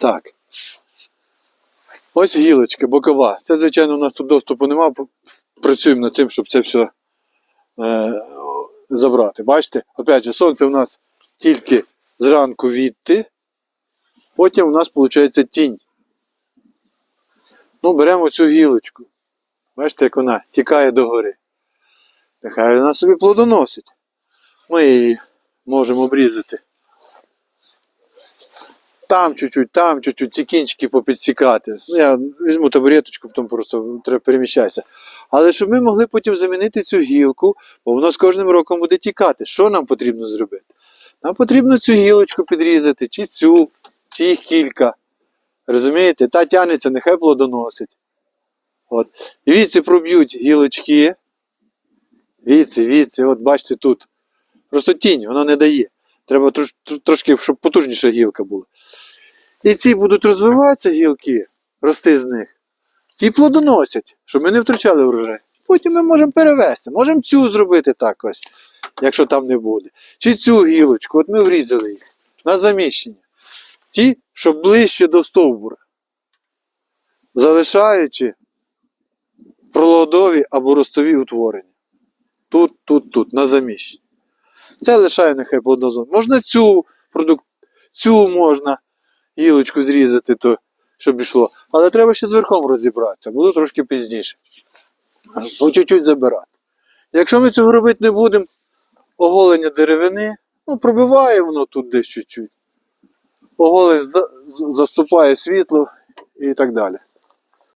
Так. Ось гілочка бокова. Це, звичайно, у нас тут доступу немає. Працюємо над тим, щоб це все е, забрати. Бачите? Опять же, сонце у нас тільки зранку відти, потім у нас виходить тінь. Ну, беремо цю гілочку. Бачите, як вона тікає догори. Нехай вона собі плодоносить. Ми її можемо обрізати. Там чуть-чуть, там чуть-чуть, ці кінчики попідсікати. Ну, я візьму табуреточку, потім просто треба переміщатися. Але щоб ми могли потім замінити цю гілку, бо воно з кожним роком буде тікати. Що нам потрібно зробити? Нам потрібно цю гілочку підрізати, чи цю, чи їх кілька. Розумієте? Та тянеться, нехай плодоносить. От. І віці проб'ють гілочки. Віці, віці, от бачите тут. Просто тінь, воно не дає. Треба трошки, щоб потужніша гілка була. І ці будуть розвиватися гілки, рости з них. Ті плодоносять, щоб ми не втрачали врожай. Потім ми можемо перевести. Можемо цю зробити так ось, якщо там не буде. Чи цю гілочку, от ми врізали їх на заміщення. Ті, щоб ближче до стовбура. Залишаючи пролодові або ростові утворення. Тут, тут, тут, на заміщення. Це лишає нехай плодозон. Можна цю продук... цю можна гілочку зрізати, то, щоб йшло. Але треба ще з верхом розібратися, буду трошки пізніше. По чуть-чуть забирати. Якщо ми цього робити не будемо, оголення деревини, ну, пробиває воно тут десь чуть-чуть. Оголень заступає світло і так далі.